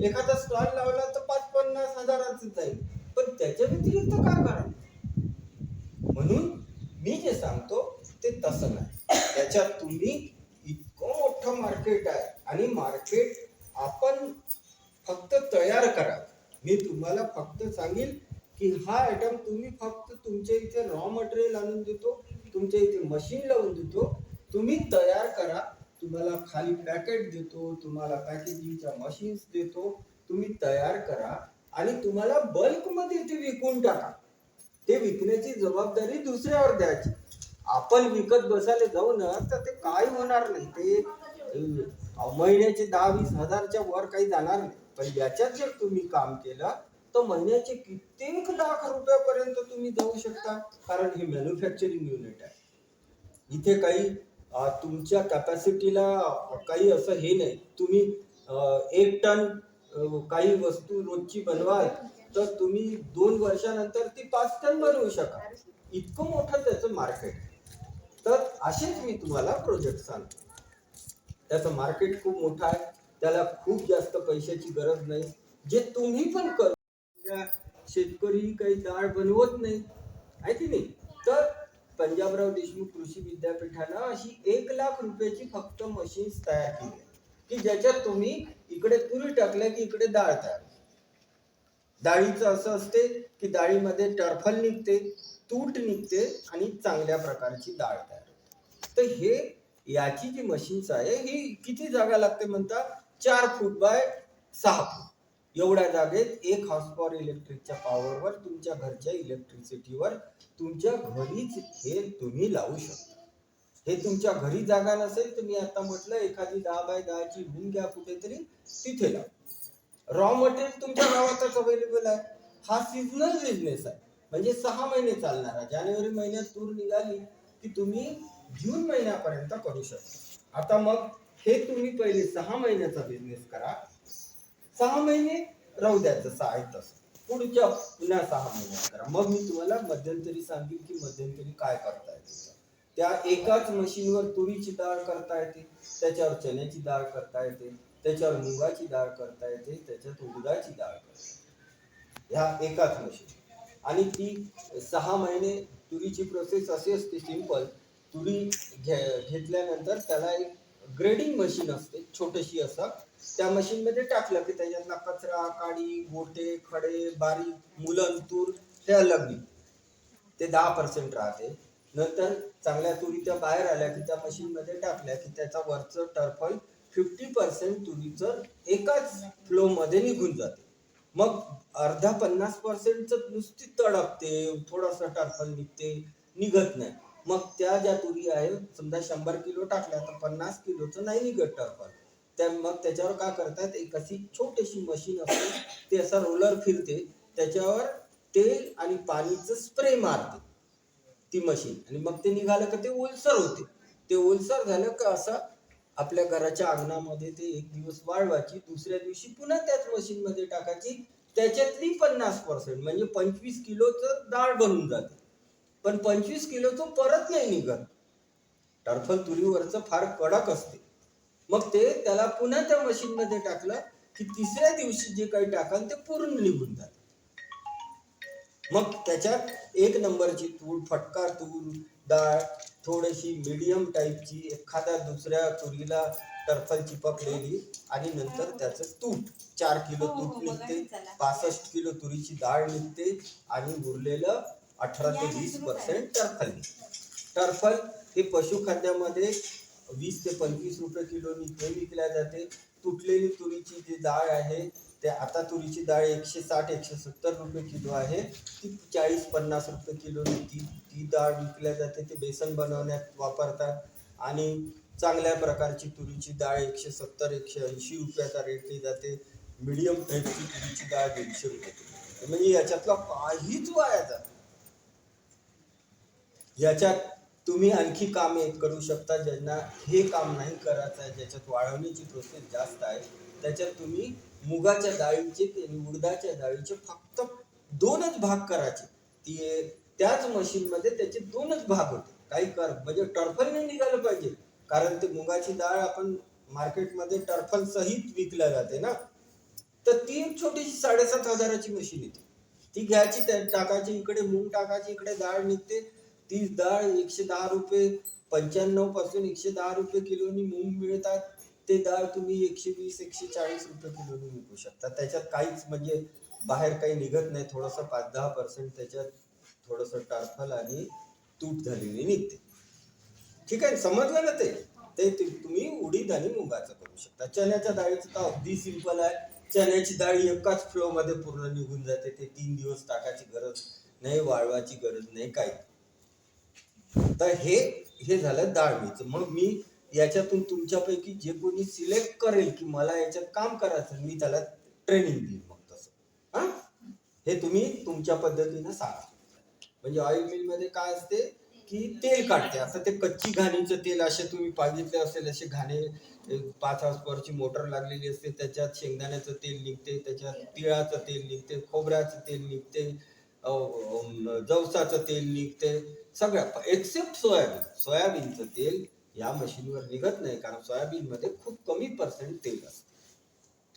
एखादा स्टॉल लावला तर पाच पन्नास हजाराच जाईल. पण त्याच्या व्यतिरिक्त काय करा म्हणून मी जे सांगतो ते तसं नाही. त्याच्यात तुम्ही इतकं मोठं मार्केट आहे आणि मार्केट आपण फक्त तयार करा. मी तुम्हाला फक्त सांगेल की हा आयटम तुम्ही फक्त तुमच्या इथे रॉ मटेरियल आणून देतो तुमच्या इथे मशीन लावून देतो. तुम्ही तयार करा. तुम्हाला खाली पॅकेट देतो तुम्हाला पॅकेजिंगच्या मशीन्स देतो तुम्ही तयार करा आणि तुम्हाला बल्कमध्ये ते विकून टाका. ते विकण्याची जबाबदारी दुसऱ्यावर द्यायची. आपण विकत बसायला जाऊ ना तर ते काय होणार नाही. ते महिन्याचे दहा वीस हजारच्या वर काही जाणार नाही. पण याच्यात जर तुम्ही काम केलं तर महिन्याचे कित्येक लाख रुपयापर्यंत तुम्ही जाऊ शकता. कारण हे मॅन्युफॅक्चरिंग युनिट आहे. इथे काही तुमच्या कॅपॅसिटीला काही असं हे नाही. तुम्ही एक टन काही वस्तू रोजची बनवाल तर तुम्ही दोन वर्षानंतर ती पाच टन बनवू शकाल. इतकं मोठं त्याचं मार्केट तर असेच मी तुम्हाला प्रोजेक्ट सांगतो. त्याचं मार्केट खूप मोठं आहे. त्याला खूप जास्त पैशाची गरज नाही. जे तुम्ही पण कर शेतकरी काही डाळ बनवत नाही. आहे की नाही? तर पंजाबराव देशमुख कृषी विद्यापीठानं अशी एक लाख रुपयाची फक्त मशीन्स तयार केली. की ज्याच्यात तुम्ही इकडे तुरी टाकल्या की इकडे डाळ तयार डाळीचं असं असते की डाळीमध्ये टरफल निघते तूट निघते आणि चांगल्या प्रकारची डाळ तयार होते. तर हे याची जी मशीन्स आहे ही किती जागा लागते म्हणता? चार फूट बाय सहा फूट एवढ्या जागेत एक हॉर्स पॉवर इलेक्ट्रिकच्या पॉवरवर तुमच्या घरच्या इलेक्ट्रिसिटीवर तुमच्या घरीच हे तुम्ही लावू शकता. हे तुमच्या घरी जागा नसेल तर मी आता म्हटलं एखादी दहा बाय दहाची रूम घ्या कुठेतरी तिथे लावा. रॉ मटेरियल तुमच्या गावातच अवेलेबल आहे. हा सीझनल बिझनेस आहे. म्हणजे सहा महिने चालणारा जानेवारी महिन्यात तूर निघाली की तुम्ही जून महिन्यापर्यंत करू शकता. आता मग हे तुम्ही पहिले सहा महिन्याचा बिझनेस करा. सहा महिने राहू द्यायचं सहा आहे तसं पुढच्या पुन्हा सहा महिन्यात करा. मग मी तुम्हाला मध्यंतरी सांगेन की मध्यंतरी काय करता येते. त्या एकाच मशीनवर तुरीची डाळ करता येते त्याच्यावर चण्याची डाळ करता येते त्याच्यावर मुगाची डाळ करता येते त्याच्यात उडदाची डाळ करता येते. ह्या एकाच मशीन. आणि ती सहा महिने तुरीची प्रोसेस अशी असते सिंपल तुरी घे घेतल्यानंतर त्याला एक ग्रेडिंग मशीन असते छोटीशी असं त्या मशीन मध्ये टाकलं की त्याच्यातला कचरा काडी गोटे खडे बारीक मुलं तूर हे अलग निघते ते दहा पर्सेंट राहते. नंतर चांगल्या तुरी त्या बाहेर आल्या की त्या मशीन मध्ये टाकल्या की त्याचा वरचं टर्फल फिफ्टी पर्सेंट तुरीचं एकाच फ्लो मध्ये निघून जाते. मग अर्धा पन्नास पर्सेंटच नुसती तडकते थोडासा टर्फल निघते निघत नाही. मग त्या ज्या तुरी आहे समजा शंभर किलो टाकल्या तर पन्नास किलोचं नाही निघत टर्फल त्या मग त्याच्यावर काय करतात एक अशी छोटीशी मशीन असते ते असं रोलर फिरते त्याच्यावर तेल आणि पाणीचं स्प्रे मारते. ती मशीन आणि मग ते निघालं का ते ओलसर होते. ते ओलसर झालं का असं आपल्या घराच्या अंगणामध्ये ते एक दिवस वाळवायची दुसऱ्या दिवशी पुन्हा त्याच मशीनमध्ये टाकायची. त्याच्यातली पन्नास पर्सेंट म्हणजे पंचवीस किलोचं डाळ बनून जाते. पण पंचवीस किलोचं परत नाही निघत. टर्फल तुरीवरचं फार कडक असते. मग ते त्याला पुन्हा त्या मशीन मध्ये टाकलं की तिसऱ्या दिवशी जे काही टाकाल ते पूर्ण निघून जात. मग त्याच्यात एक नंबरची तूर फटका तूर डाळ थोडीशी मीडियम टाईपची एखाद्या दुसऱ्या तुरीला टर्फल चिपकलेली आणि नंतर त्याचं तूट चार किलो तूट निघते पासष्ट किलो तुरीची डाळ निघते आणि उरलेलं अठरा ते वीस पर्सेंट टर्फल निघते. टर्फल हे पशुखाद्यामध्ये वीस ते पंचवीस रुपये किलोनी ते विकल्या जाते. तुटलेली तुरीची जी डाळ आहे ते आता तुरीची डाळ एकशे साठ एकशे सत्तर रुपये किलो आहे. ती चाळीस पन्नास रुपये किलोनी ती ती डाळ विकल्या जाते. ते बेसन बनवण्यात वापरतात. आणि चांगल्या प्रकारची तुरीची डाळ एकशे सत्तर एकशे ऐंशी रुपयाचा रेटली जाते. मिडियम टाईपची तुरीची डाळ दीडशे रुपये म्हणजे याच्यातला काहीच वाया जात याच्यात तुम्ही आणखी कामे करू शकता ज्यांना हे काम नाही करायचं आहे ज्याच्यात वाढवण्याची प्रोसेस जास्त आहे. त्याच्यात तुम्ही मुगाच्या डाळीचे ते उडदाच्या डाळीचे फक्त दोनच भाग करायचे. ती त्याच मशीनमध्ये त्याचे दोनच भाग होते. काही कर म्हणजे टर्फल नाही निघालं पाहिजे. कारण ते मुगाची डाळ आपण मार्केटमध्ये टर्फल सहित विकल्या जाते ना. तर ती एक छोटीशी साडेसात हजाराची मशीन येते. ती घ्यायची त्या टाकायची इकडे मूग टाकायची इकडे डाळ निघते. ती डाळ एकशे दहा रुपये पंच्याण्णवपासून एकशे दहा रुपये किलोनी मूग मिळतात. ते डाळ तुम्ही एकशे वीस एकशे चाळीस रुपये किलोनी विकू शकता. त्याच्यात काहीच म्हणजे बाहेर काही निघत नाही. थोडंसं पाच दहा पर्सेंट त्याच्यात थोडंसं टारफल आणि तूट झालेली निघते. ठीक आहे? समजलं ना ते? ते तुम्ही उडीद आणि मुगाचं करू शकता. चण्याच्या डाळीचं तर अगदी सिंपल आहे. चण्याची डाळी एकाच फ्लो मध्ये पूर्ण निघून जाते. ते तीन दिवस टाकायची गरज नाही वाळवाची गरज नाही काही. तर हे हे झालं डाळीचं मग मी याच्यातून तुमच्यापैकी जे कोणी सिलेक्ट करेल की मला याच्यात काम करायचं मी त्याला ट्रेनिंग देईन मग तसं. हा? हे तुम्ही तुमच्या पद्धतीनं सांगा. म्हणजे ऑइल मिलमध्ये काय असते की तेल काढते. आता ते कच्ची घाणीचं तेल असे तुम्ही पाहिजे असेल असे घाणे पाच हॉर्सपॉवरची मोटर लागलेली असते त्याच्यात शेंगदाण्याचं तेल निघते त्याच्यात तिळाचं तेल निघते खोबऱ्याचं तेल निघते जवसाचं तेल निघते. सगळ्या एक्सेप्ट सोयाबीन. सोयाबीनचं तेल या मशीनवर निघत नाही कारण सोयाबीन मध्ये खूप कमी पर्सेंट तेल असते.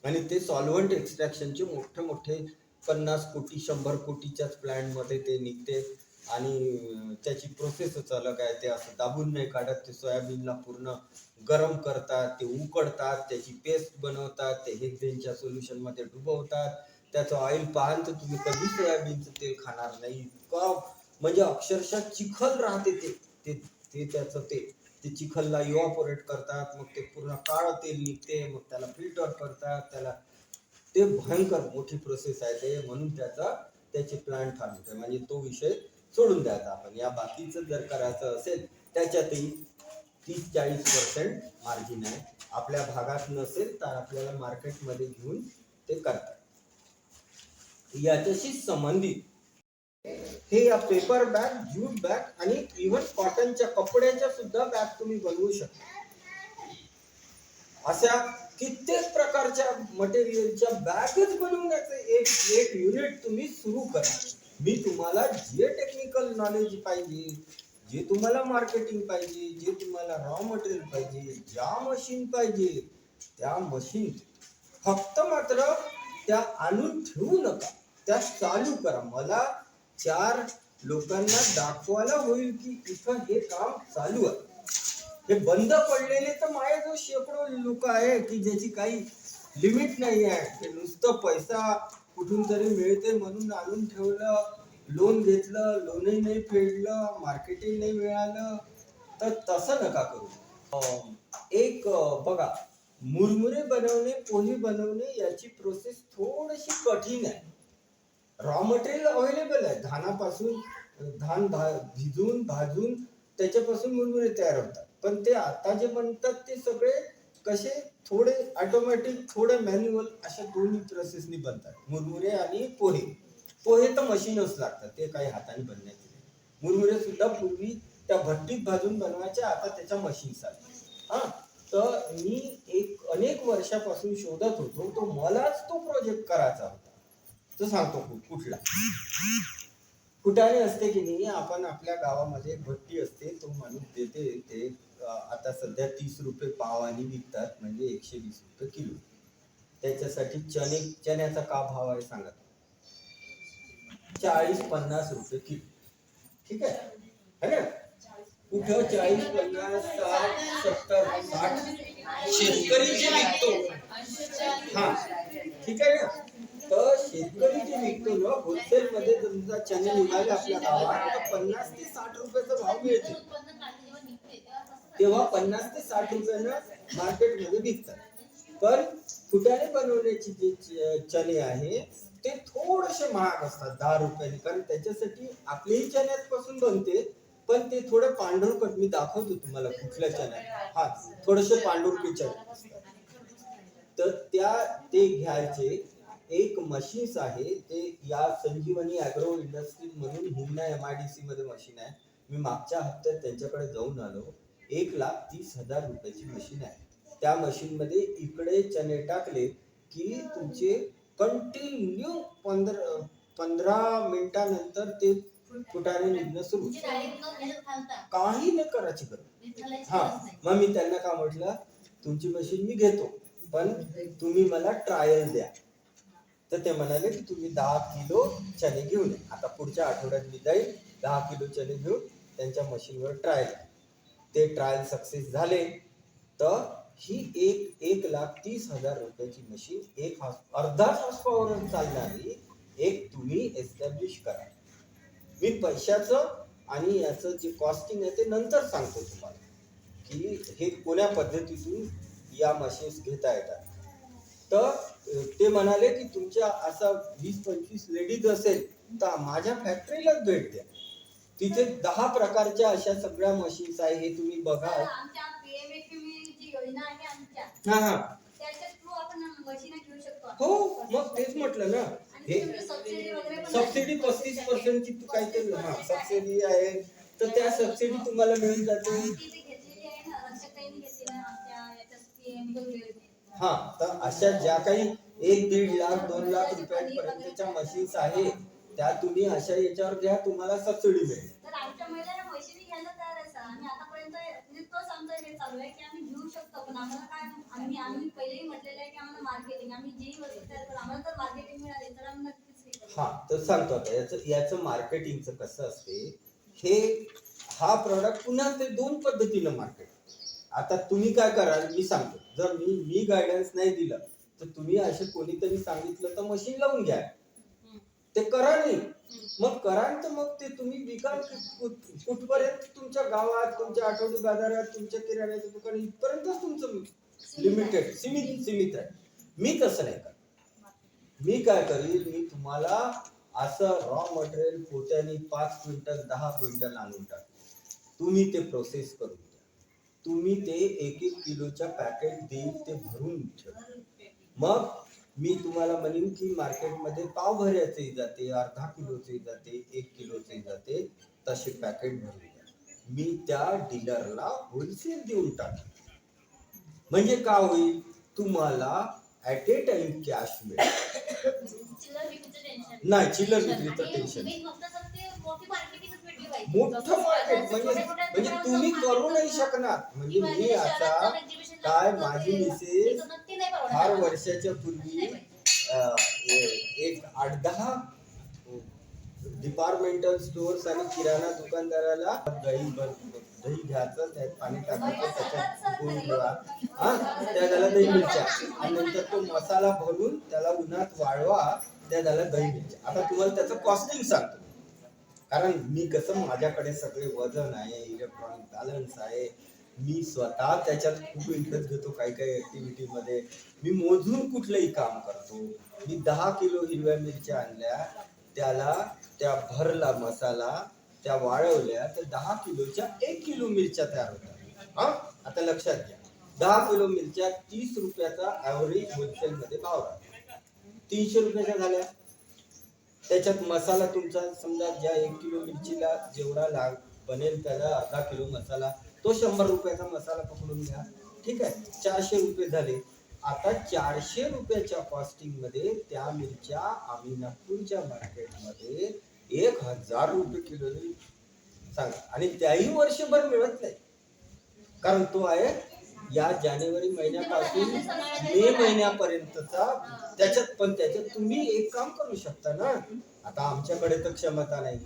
आणि ते सॉल्व्हंट एक्स्ट्रॅक्शनचे मोठे मोठे पन्नास कोटी शंभर कोटीच्याच प्लांट ते निघते. आणि त्याची प्रोसेसच अलग आहे ते असं दाबून नाही काढत. ते सोयाबीनला पूर्ण गरम करतात ते उकडतात त्याची पेस्ट बनवतात ते हेक्झेनच्या सोल्युशनमध्ये डुबवतात. त्याचं ऑइल पाहाल तर तुम्ही कधी सोयाबीनचं तेल खाणार नाही. इतकं म्हणजे अक्षरशः चिखल राहते ते. ते ते त्याचं ते. ते चिखलला इव्हॉपोरेट करतात मग ते पूर्ण काळं तेल निघते मग त्याला फिल्टर करतात त्याला ते भयंकर मोठी प्रोसेस आहे ते. म्हणून त्याचा त्याचे प्लांट आहे म्हणजे तो विषय सोडून द्यायचा आपण. या बाकीचं जर करायचं असेल त्याच्यातही तीस चाळीस पर्सेंट मार्जिन आहे. आपल्या भागात नसेल तर आपल्याला मार्केटमध्ये घेऊन ते करतात. याच्याशी संबंधित. हे या पेपर बॅग ज्यूट बॅग आणि इव्हन कॉटनच्या कपड्याच्या सुद्धा बॅग तुम्ही बनवू शकता. अशा कित्येक प्रकारच्या मटेरियलच्या बॅगच बनवण्याचं एक एक युनिट तुम्ही सुरू करा. मी तुम्हाला जे टेक्निकल नॉलेज पाहिजे जे तुम्हाला मार्केटिंग पाहिजे जे तुम्हाला रॉ मटेरियल पाहिजे ज्या मशीन पाहिजे त्या मशीन फक्त मात्र त्या आणून ठेवू नका. त्या चालू करा. मला चार लोकांना दाखवायला होईल की इथं हे काम चालू आहे. हे बंद पडलेले तर माझ्याजवळ शेकडो लोक आहे की ज्याची काही लिमिट नाही आहे. ते नुसतं पैसा कुठून तरी मिळते म्हणून आणून ठेवलं लोन घेतलं लोनही नाही फेडलं मार्केटिंग नाही मिळालं. तर तसं नका करू. अं, एक बघा मुरमुरे बनवणे पोहे बनवणे याची प्रोसेस थोडीशी कठीण आहे. रॉ मटेरियल अवेलेबल आहे. धानापासून धान भा भिजून भाजून त्याच्यापासून मुरमुरे तयार होतात. पण ते आता जे बनतात ते सगळे कसे? थोडे ऑटोमॅटिक थोडे मॅन्युअल अशा दोन्ही प्रोसेसनी बनतात. मुरमुरे आणि पोहे. पोहे तर मशीनच लागतात. ते काही हाताने बनण्याचे नाही. मुरमुरे सुद्धा पूर्वी त्या भट्टीत भाजून बनवायचे आता त्याच्या मशीन्स आल्या हा? तर मी एक अनेक वर्षापासून शोधत होतो. तो मलाच तो प्रोजेक्ट करायचा होता. तो सांगतो कुठला? कुठाने असते की नाही आपण आपल्या गावामध्ये एक भट्टी असते तो माणूस देते ते आता सध्या तीस रुपये पावानी विकतात म्हणजे एकशे वीस रुपये किलो. त्याच्यासाठी चणे चण्याचा का भाव आहे सांगा चाळीस पन्नास रुपये किलो. ठीक आहे? है ना? कुठं चाळीस पन्नास साठ सत्तर साठ? शेतकरी जे विकतो. हा. ठीक आहे ना? तर शेतकरी जे विकतो ना होलसेल मध्ये तुमचा चणे निघाले आपल्या गावात तर पन्नास ते साठ रुपयाचा भाव मिळतो. तेव्हा पन्नास ते साठ रुपयानं मार्केटमध्ये विकतात. पण फुटाणे बनवण्याची जे चणे आहे ते थोडेसे महाग असतात दहा रुपयाने. कारण त्याच्यासाठी आपलेही चण्यापासून बनते पण ते थोडं पांढरकट मी दाखवतो तुम्हाला कुठल्या चण्या हा थोडेसे पांढरकी चणे तर त्या ते घ्यायचे. एक मशीन्स आहे ते या संजीवनी अॅग्रो इंडस्ट्रीज म्हणून Hingna M I D C मध्ये मशीन आहे. मी मागच्या हप्त्यात त्यांच्याकडे जाऊन आलो. एक लाख तीस हजार रुपयाची मशीन आहे. त्या मशीन मध्ये इकडे चणे टाकले की तुमचे कंटिन्यू पंधरा पंधरा मिनिटानंतर ते फुटाने निघणं सुरू. होतं. काही नाही करायची गरज. हा मग मी त्यांना का म्हटलं तुमची मशीन मी घेतो पण तुम्ही मला ट्रायल द्या. तर ते म्हणाले की तुम्ही दहा किलो चणे घेऊन या. आता पुढच्या आठवड्यात मी जाईल दहा किलो चणे घेऊन त्यांच्या मशीनवर ट्रायल ते ट्रायल सक्सेस झाले. तर ही एक एक लाख तीस हजार रुपयाची मशीन एक हास अर्धा हासपावर चालणारी एक तुम्ही एस्टॅब्लिश करा. मी पैशाचं आणि याचं जे कॉस्टिंग आहे ते नंतर सांगतो तुम्हाला. की हे कोण्या पद्धतीतून या मशीन्स घेता येतात. तर ते म्हणाले की तुमच्या असा वीस पंचवीस लेडीज असेल तर माझ्या फॅक्टरीलाच भेट द्या. तिथे दहा प्रकारच्या अशा सगळ्या मशीन्स आहे हे तुम्ही बघा. आमच्या हा हा. हो मग तेच म्हटलं ना. हे सबसिडी पस्तीस पर्सेंटची काहीतरी हा सबसिडी आहे. तर त्या सबसिडी तुम्हाला मिळून जाते. योजनेत. हा तर अशा ज्या काही एक दीड लाख दोन लाख रुपयांपर्यंतच्या मशीन्स आहे त्या तुम्ही अशा याच्यावर घ्या तुम्हाला सबसिडी मिळेल. तर आमच्या महिलांना मशिनी घ्यायला तयार आहे सर आम्ही आतापर्यंत म्हणजे तोच आमचा चालू आहे की आम्ही घेऊ शकतो पण आम्हाला काय आम्ही आम्ही पहिलेही म्हटलेलं आहे की आम्हाला मार्केटिंग आम्ही जी वस्तू तयार करू आम्हाला जर मार्केटिंग मिळाली तर आम्ही नक्कीच करू. हा तर सांगतो आता याचं याचं मार्केटिंगचं कसं असते हे हा प्रॉडक्ट पुन्हा ते दोन पद्धतीनं मार्केट आता तुम्ही काय कराल मी सांगतो. जर मी मी गायडन्स नाही दिलं तर तुम्ही असे कोणीतरी सांगितलं तर मशीन लावून घ्या. ते करा नाही. मग कराल तर मग ते तुम्ही विकाल कुठ- कुठ- कुठपर्यंत तुमच्या गावात तुमच्या आठवडी बाजारात तुमच्या किराण्याच्या दुकान इथपर्यंतच तुमचं लिमिटेड सीमित सीमित आहे. मी तसं नाही करत. मी काय करीन? मी तुम्हाला असं रॉ मटेरियल पोत्याने पाच क्विंटल दहा क्विंटल आणून टाक तुम्ही ते प्रोसेस करून द्या तुम्ही ते एक एक किलोच्या पॅकेट देईल ते भरून ठेवा. मग मी तुम्हाला म्हणेन की मार्केटमध्ये पावभऱ्याचेही जाते अर्धा किलोचे जाते एक किलोचे जाते तसे पॅकेट भरून मी त्या डीलरला होलसेल देऊन टाक म्हणजे काय होईल? तुम्हाला ऍट ए टाइम कॅश मिळेल. नाही. चिल्लर विक्रीचं आणि टेन्शन मोठं मार्केट म्हणजे म्हणजे तुम्ही करू नाही शकणार. म्हणजे मी आता काय माझी मिसेस फार वर्षाच्या पूर्वी एक आठ दहा डिपार्टमेंटल स्टोअर्स आणि किराणा दुकानदाराला दही दही घ्यायचं त्यात पाणी टाकायचं त्याच्यात ठेवा. हा त्या त्याला दही मिरच्या आणि नंतर तो मसाला भरून त्याला उन्हात वाळवा त्या त्याला दही मिरच्या आता तुम्हाला त्याचं कॉस्टिंग सांगतो. कारण मी कसं माझ्याकडे सगळे वजन आहे इलेक्ट्रॉनिक बॅलन्स आहे मी स्वतः त्याच्यात खूप इंटरेस्ट घेतो काही काही ऍक्टिव्हिटी मध्ये. मी मोजून कुठलंही काम करतो. मी दहा किलो हिरव्या मिरच्या आणल्या त्याला त्या भरला मसाला त्या वाळवल्या तर दहा किलोच्या एक किलो मिरच्या तयार होतात. हा? आता लक्षात घ्या. दहा किलो मिरच्या तीस रुपयाचा ऍव्हरेज होलसेल मध्ये भाव राहतो. तीनशे रुपयाच्या झाल्या. त्याच्यात मसाला तुमचा समजा ज्या एक किलो मिरचीला जेवढा लाग बनेल त्याला अर्धा किलो मसाला तो शंभर रुपयाचा मसाला पकडून घ्या. ठीक आहे? चारशे रुपये झाले. आता चारशे रुपयाच्या कॉस्टिंगमध्ये त्या मिरच्या आम्ही नागपूरच्या मार्केटमध्ये एक हजार रुपये किलो सांगा. आणि त्याही वर्षभर मिळत नाही. कारण तो आहे या जानेवारी महिन्यापासून मे महिन्यापर्यंतचा. त्याच्यात पण त्याच्यात तुम्ही एक काम करू शकता ना? आता आमच्याकडे तर क्षमता नाही.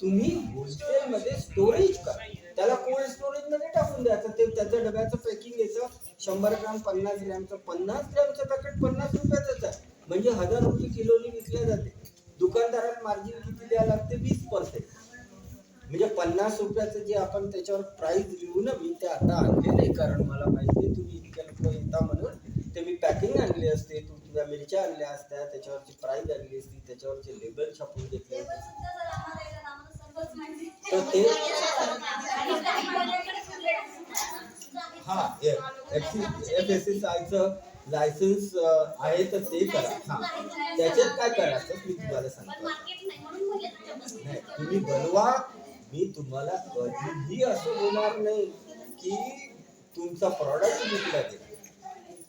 तुम्ही होलसेल मध्ये स्टोरेज करा. त्याला कोल्ड स्टोरेजमध्ये टाकून द्यायचं ते त्याच्या डब्याचं पॅकिंग घ्यायचं शंभर ग्राम पन्नास ग्रॅमचं पन्नास ग्रॅमचं पॅकेट पन्नास रुपयाचंच आहे. म्हणजे हजार रुपये किलोनी विकल्या जाते. दुकानदारात मार्जिन किती द्यावं लागते? वीस पर्सेंट म्हणजे पन्नास रुपयाचं जे आपण त्याच्यावर प्राइस लिहू ना मी ते आता आणले नाही कारण मला माहिती तुम्ही इतक्या लोक येता म्हणून. ते मी पॅकिंग आणले असते तू तुझ्या मिरच्या आणल्या असत्या त्याच्यावरची प्राइस आणली असती त्याच्यावरचे लेबल छापून घेतले असते तर ते- हा एफ एस एस आयचं लायसन्स आहे तर ते करा. हा. त्याच्यात काय करायचं मी तुम्हाला सांगतो. नाही तुम्ही बनवा. मी तुम्हाला कधीही असं होणार नाही की तुमचा प्रॉडक्ट विकला गेला.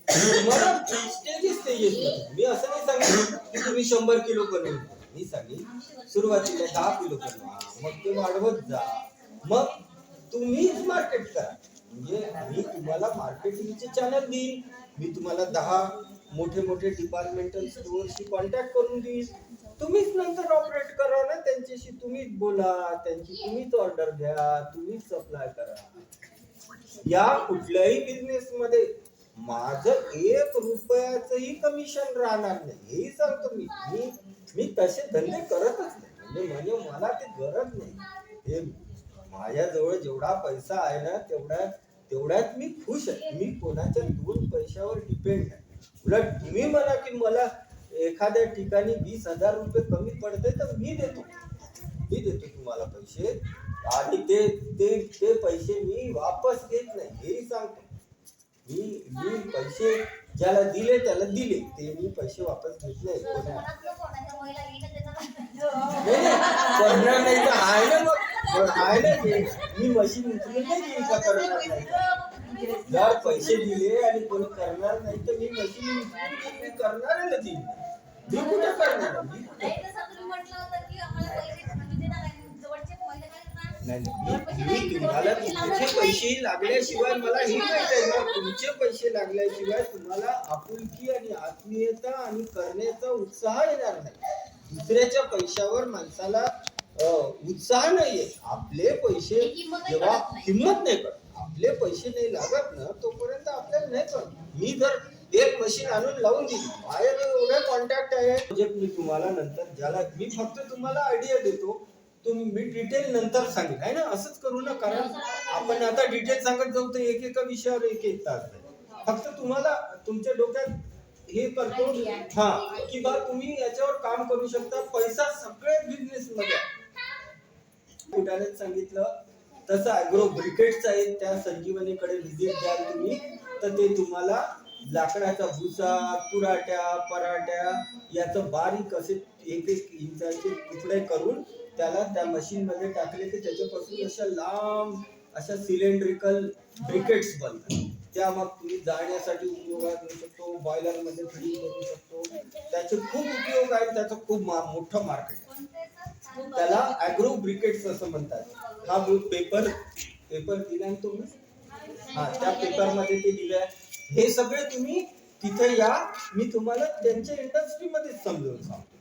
तुम्हाला स्टेजेस स्टेजेस मी असं नाही सांगितलं की तुम्ही शंभर किलो बनवून द्या. मी सुरुवातीला दहा किलो बनवा मग ते वाढवत जा. मग तुम्हीच मार्केट करा. म्हणजे मी तुम्हाला मार्केटिंगचे चॅनल देईन. मी तुम्हाला दहा मोठे मोठे डिपार्टमेंटल स्टोअरशी कॉन्टॅक्ट करून देईन. तुम्हीच नंतर ऑपरेट करा ना. त्यांच्याशी तुम्हीच बोला. त्यांची तुम्हीच ऑर्डर घ्या. तुम्हीच सप्लाय करा. या कुठल्याही बिझनेस मध्ये माझं एक रुपयाचंही कमिशन राहणार नाही. हेही सांगतो मी. मी मी तसे धंदे करतच नाही. म्हणजे म्हणजे मला ते गरज नाही. हे माझ्याजवळ जेवढा पैसा आहे ना तेवढ्या तेवढ्यात मी खुश आहे. मी कोणाच्या दोन पैशावर डिपेंड नाही. उलट तुम्ही म्हणा की मला एखाद्या ठिकाणी वीस हजार रुपये कमी पडते तर मी देतो. मी देतो तुम्हाला पैसे. आणि ते ते ते पैसे मी वापस घेत नाही. हेही सांगतो. मी मी पैसे ज्याला दिले त्याला दिले. ते मी पैसे वापस घेतले. नाही नाही, करणार नाही तर आहे ना मग. आहे ना ते. मी मशीन उचलून नाही देईल का करणार नाही? जर पैसे दिले आणि कोणी करणार नाही तर मी मशीन उचलून देईन, ना ती मी कुठे करणार? मी कुठे नाही तसं तुम्ही म्हटलं होतं की आम्हाला पैसे तुम्ही देणार नाही जवळचे पैसे काय करणार? नाही तुम्हाला तुमचे पैसे लागल्याशिवाय मला हे माहीत आहे ना तुमचे पैसे लागल्याशिवाय तुम्हाला आपुलकी आणि आत्मीयता आणि करण्याचा उत्साह येणार नाही. दुसऱ्याच्या पैशावर माणसाला उत्साह नाहीये. आपले पैसे जेव्हा. किंमत नाही कळत आपले पैसे नाही लागत ना तोपर्यंत आपल्याला नाही कळत. मी जर एक मशीन आणून लावून दिली बाहेर एवढे कॉन्टॅक्ट आहे. प्रोजेक्ट मी तुम्हाला नंतर ज्याला मी फक्त तुम्हाला आयडिया देतो तुम्ही मी डिटेल नंतर सांगेन. आहे ना? असंच करू ना कारण आपण आता डिटेल सांगत जाऊ तर एक एका विषयावर एक एक तास. फक्त तुम्हाला तुमच्या डोक्यात हे करतो हा की बा तुम्ही याच्यावर काम करू शकता. पैसा सगळ्या बिझनेस मध्ये आहे. कुठानेच सांगितलं तसं अॅग्रो ब्रिकेट्स आहेत. त्या संजीवनीकडे व्हिजिट द्याल तुम्ही. तर ते तुम्हाला लाकडाचा भुसा तुराट्या पराट्या याचं बारीक असे एक एक इंचाचे तुकडे करून त्याला त्या मशीन मध्ये टाकले की त्याच्यापासून अशा लांब अशा सिलेंड्रिकल ब्रिकेट्स बनतात. त्या मग तुम्ही जाळण्यासाठी उपयोगात करू शकतो बॉयलरमध्ये फिटिंग करू शकतो. त्याचे खूप उपयोग आहेत त्याचं खूप मोठं मार्केट आहे. त्याला अॅग्रो ब्रिकेट्स असं म्हणतात. हा पेपर पेपर दिला तुम्ही? हा त्या पेपरमध्ये ते दिलं आहे हे सगळे तुम्ही तिथे या मी तुम्हाला त्यांच्या इंडस्ट्रीमध्ये समजून सांगतो.